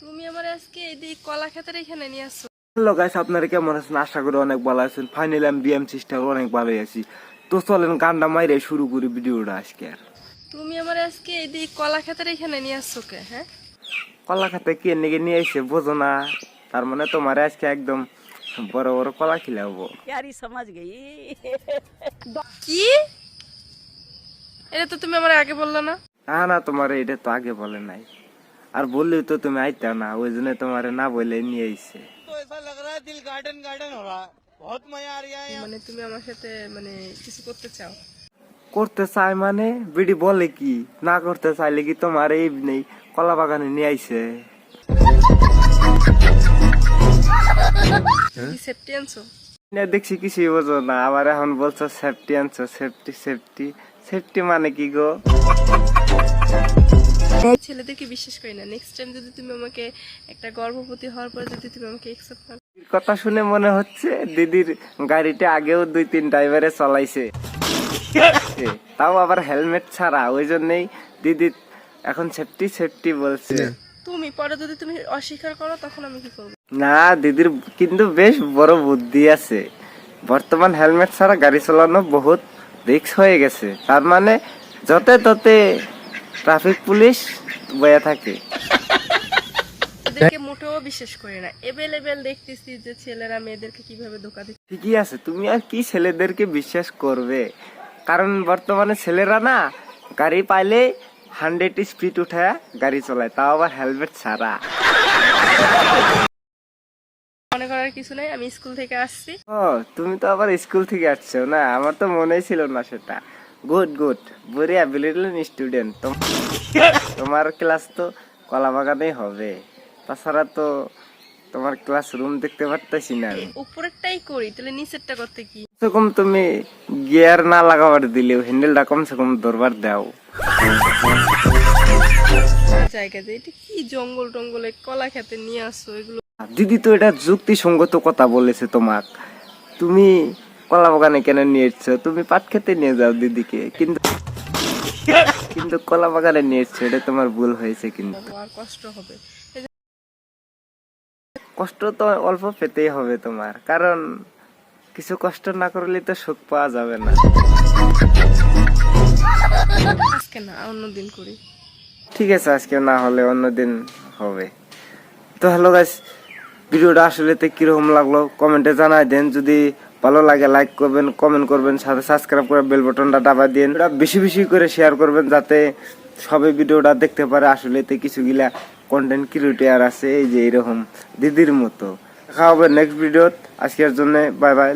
তুমি আমার আজকে এই কলা খেতের এখানে নিয়ে আসো। হ্যালো গাইস আপনারা কেমন আছেন? আশা করি অনেক ভালো আছেন। ফাইনালি আমি বিএম সিস্টার অনেক ভালোই আছি। তো চলেন গান্ডা মাইরে শুরু করি ভিডিওটা আজকে আর। তুমি আমার আজকে এই কলা খেতের এখানে নিয়ে আসছো কে হ্যাঁ? কলা খেতে কে নিয়ে নিয়ে এসে বোঝো না। তার মানে তোমার আজকে একদম বড় বড় কলা খিলাবো ইয়ারি সমাজ গেই কি? এটা তো তুমি আমার আগে বললে না। না না তোমার এটা তো আগে বলে নাই। আর বললেও তো তুমি আইতা না ওই জন্য তোমার না বলে নিয়ে আইছে। মানে তুমি আমার সাথে মানে কিছু করতে চাও? করতে চাই মানে? বিডি বলে কি? না করতে চাইলে কি তোমার এই নেই কলা বাগানে নিয়ে আইছে। সেফটি আনছো? না দেখছি কিছুই বোঝো না আবার এখন বলছো সেফটি আনছো সেফটি সেফটি সেফটি মানে কি গো? ছেলেদেরকে বিশ্বাস করি না। নেক্সট টাইম যদি তুমি আমাকে একটা গর্ভবতী হওয়ার পর যদি তুমি আমাকে একসেপ্ট না কথা শুনে মনে হচ্ছে দিদির গাড়িটা আগেও দুই তিন ড্রাইভারে চলাইছে। তাও আবার হেলমেট ছাড়া ওই জন্যই দিদি এখন সেফটি সেফটি বলছে। তুমি পরে যদি তুমি অস্বীকার করো তখন আমি কি করব? না দিদির কিন্তু বেশ বড় বুদ্ধি আছে। বর্তমান হেলমেট ছাড়া গাড়ি চালানো বহুত রিক্স হয়ে গেছে। তার মানে যতে ততে ট্রাফিক পুলিশ বয়ে থাকে। এদেরকে মোটেও বিশ্বাস করি না। এভেলেবেল দেখতেছি যে ছেলেরা মেয়েদেরকে কীভাবে ধোকা দিচ্ছে। ঠিকই আছে তুমি আর কি ছেলেদেরকে বিশ্বাস করবে? কারণ বর্তমানে ছেলেরা না গাড়ি পাইলে হান্ড্রেড স্পিড উঠায় গাড়ি চালায় তাও আবার হেলমেট ছাড়া। মনে করার কিছু নাই আমি স্কুল থেকে আসছি। ও তুমি তো আবার স্কুল থেকে আসছো না? আমার তো মনেই ছিল না সেটা। গুড গুড অ্যাবিলিটি স্টুডেন্ট তোমার ক্লাস তো কলা বাগানেই হবে। তাছাড়া তো তোমার ক্লাস রুম দেখতে পারতেছি না আমি। উপরেরটাই করি তাহলে নিচেরটা করতে কি? কমসে কম তুমি গিয়ার না লাগাবার দিলেও হ্যান্ডেলটা কমসে কম ধরবার দাও। জায়গা যে এটা কি জঙ্গল টঙ্গলে কলা খেতে নিয়ে আসছো এগুলো দিদি তো এটা যুক্তিসঙ্গত কথা বলেছে তোমাক। তুমি কলা বাগানে কেন নিয়ে এসছো? তুমি পাট খেতে নিয়ে যাও দিদিকে কিন্তু কিন্তু কলা বাগানে নিয়ে এসছো এটা তোমার ভুল হয়েছে কিন্তু। কষ্ট হবে। কষ্ট তো অল্প পেতেই হবে তোমার কারণ কিছু কষ্ট না করলে তো সুখ পাওয়া যাবে না। আজকে না অন্যদিন করি। ঠিক আছে আজকে না হলে অন্যদিন হবে। তো হ্যালো গাইস ভিডিওটা আসলে তো কীরকম লাগল? কমেন্টে জানাই দেন। যদি ভালো লাগে লাইক করবেন কমেন্ট করবেন, সাথে সাবস্ক্রাইব করে বেল বাটনটা দাবা দিন এটা বেশি বেশি করে শেয়ার করবেন যাতে সবাই ভিডিওটা দেখতে পারে আসলে তো কিছু গিলা কন্টেন্ট ক্রিয়েটার আছে, এই যে এরকম দিদির মতো। দেখা হবে নেক্সট ভিডিওত আজকের জন্য বাই বাই